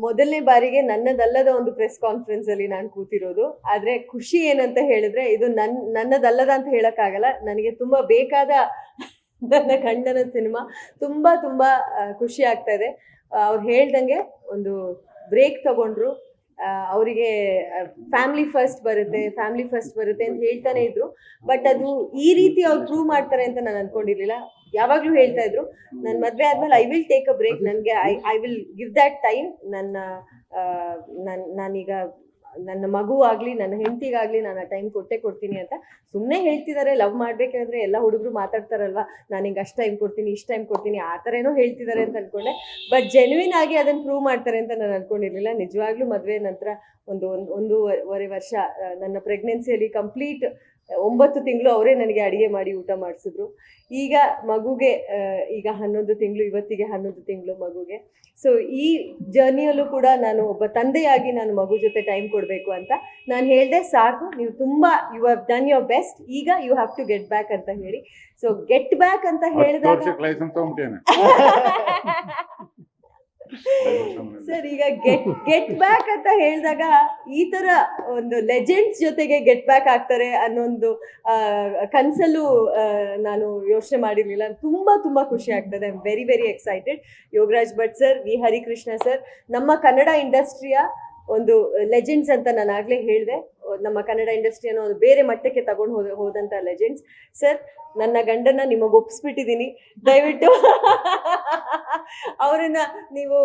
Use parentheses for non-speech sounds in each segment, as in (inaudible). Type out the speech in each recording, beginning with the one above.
ಮೊದಲನೇ ಬಾರಿಗೆ ನನ್ನದಲ್ಲದ ಒಂದು ಪ್ರೆಸ್ ಕಾನ್ಫರೆನ್ಸ್ ಅಲ್ಲಿ ನಾನು ಕೂತಿರೋದು. ಆದ್ರೆ ಖುಷಿ ಏನಂತ ಹೇಳಿದ್ರೆ ಇದು ನನ್, ನನ್ನದಲ್ಲದ ಅಂತ ಹೇಳಕ್ಕಾಗಲ್ಲ. ನನಗೆ ತುಂಬಾ ಬೇಕಾದ ನನ್ನ ಗಂಡನ ಸಿನಿಮಾ ತುಂಬಾ ತುಂಬಾ ಖುಷಿ ಆಗ್ತಾ ಇದೆ. ಅವ್ರು ಹೇಳ್ದಂಗೆ ಒಂದು ಬ್ರೇಕ್ ತಗೊಂಡ್ರು. ಅವರಿಗೆ ಫ್ಯಾಮಿಲಿ ಫಸ್ಟ್ ಬರುತ್ತೆ ಫ್ಯಾಮಿಲಿ ಫಸ್ಟ್ ಬರುತ್ತೆ ಅಂತ ಹೇಳ್ತಾನೆ ಇದ್ರು. ಬಟ್ ಅದು ಈ ರೀತಿ ಅವ್ರು ಪ್ರೂವ್ ಮಾಡ್ತಾರೆ ಅಂತ ನಾನು ಅನ್ಕೊಂಡಿರ್ಲಿಲ್ಲ. ಯಾವಾಗ್ಲೂ ಹೇಳ್ತಾ ಇದ್ರು ನನ್ನ ಮದ್ವೆ ಆದ್ಮೇಲೆ I will take a break ನನಗೆ I I will give that time ನನ್ನ ನಾನೀಗ ನನ್ನ ಮಗು ಆಗ್ಲಿ, ನನ್ನ ಹೆಂಡತಿಗಾಗ್ಲಿ ನಾನು ಆ ಟೈಮ್ ಕೊಟ್ಟೆ ಕೊಡ್ತೀನಿ ಅಂತ ಸುಮ್ಮನೆ ಹೇಳ್ತಿದ್ದಾರೆ ಲವ್ ಮಾಡ್ಬೇಕಾದ್ರೆ ಎಲ್ಲ ಹುಡುಗರು ಮಾತಾಡ್ತಾರಲ್ವಾ? ನಾನು ಹಿಂಗೆ ಅಷ್ಟು ಟೈಮ್ ಕೊಡ್ತೀನಿ, ಇಷ್ಟು ಟೈಮ್ ಕೊಡ್ತೀನಿ, ಆ ಥರ ಏನೋ ಹೇಳ್ತಿದ್ದಾರೆ ಅಂತ ಅನ್ಕೊಂಡೆ. ಬಟ್ ಜೆನ್ವಿನ್ ಆಗಿ ಅದನ್ನ ಪ್ರೂವ್ ಮಾಡ್ತಾರೆ ಅಂತ ನಾನು ಅನ್ಕೊಂಡಿರ್ಲಿಲ್ಲ. ನಿಜವಾಗ್ಲೂ ಮದುವೆ ನಂತರ ಒಂದು ಒಂದು, ಒಂದೂವರೆ ವರ್ಷ ನನ್ನ ಪ್ರೆಗ್ನೆನ್ಸಿಯಲ್ಲಿ ಕಂಪ್ಲೀಟ್ ಒಂಬತ್ತು ತಿಂಗಳು ಅವರೇ ನನಗೆ ಅಡಿಗೆ ಮಾಡಿ ಊಟ ಮಾಡಿಸಿದ್ರು. ಈಗ ಮಗುಗೆ ಈಗ ಹನ್ನೊಂದು ತಿಂಗಳು ಇವತ್ತಿಗೆ ಹನ್ನೊಂದು ತಿಂಗಳು ಮಗುಗೆ. ಸೊ ಈ ಜರ್ನಿಯಲ್ಲೂ ಕೂಡ ನಾನು ಒಬ್ಬ ತಂದೆಯಾಗಿ ನಾನು ಮಗು ಜೊತೆ ಟೈಮ್ ಕೊಡಬೇಕು ಅಂತ ನಾನು ಹೇಳ್ದೆ ಸಾಕು ನೀವು ತುಂಬಾ you have done your best ಈಗ you have to get back ಅಂತ ಹೇಳಿ. ಸೊ ಗೆಟ್ ಬ್ಯಾಕ್ ಅಂತ ಹೇಳಿದಾಗ (laughs) ಸರ್, ಈಗ ಗೆಟ್ ಗೆಟ್ ಬ್ಯಾಕ್ ಅಂತ ಹೇಳಿದಾಗ ಈ ತರ ಒಂದು ಲೆಜೆಂಡ್ಸ್ ಜೊತೆಗೆ ಗೆಟ್ ಬ್ಯಾಕ್ ಆಗ್ತಾರೆ ಅನ್ನೊಂದು ಕನ್ಸಲ್ಲೂ ನಾನು ಯೋಚನೆ ಮಾಡಿರ್ಲಿಲ್ಲ. ತುಂಬಾ ತುಂಬಾ ಖುಷಿ ಆಗ್ತದೆ. I very very excited Yogaraj Bhat sir, V Harikrishna sir, ನಮ್ಮ ಕನ್ನಡ ಇಂಡಸ್ಟ್ರಿಯ ಒಂದು ಲೆಜೆಂಡ್ಸ್ ಅಂತ ನಾನು ಆಗ್ಲೇ ಹೇಳಿದೆ. ನಮ್ಮ ಕನ್ನಡ ಇಂಡಸ್ಟ್ರಿಯನ್ನು ಒಂದು ಬೇರೆ ಮಟ್ಟಕ್ಕೆ ತಗೊಂಡು ಹೋದ, ಹೋದಂತ ಲೆಜೆಂಡ್ಸ್ ಸರ್, ನನ್ನ ಗಂಡನ ನಿಮಗೆ ಒಪ್ಪಿಸ್ಬಿಟ್ಟಿದ್ದೀನಿ ದಯವಿಟ್ಟು (laughs) ಅವರನ್ನ ನೀವು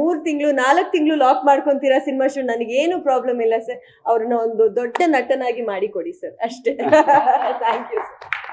ಮೂರು ತಿಂಗಳು, ನಾಲ್ಕು ತಿಂಗಳು ಲಾಕ್ ಮಾಡ್ಕೊಂತೀರಾ ಸಿನಿಮಾ ಶೂ ನನಗೇನು ಪ್ರಾಬ್ಲಮ್ ಇಲ್ಲ ಸರ್ ಅವ್ರನ್ನ ಒಂದು ದೊಡ್ಡ ನಟನಾಗಿ ಮಾಡಿಕೊಡಿ ಸರ್ ಅಷ್ಟೇ. Thank you sir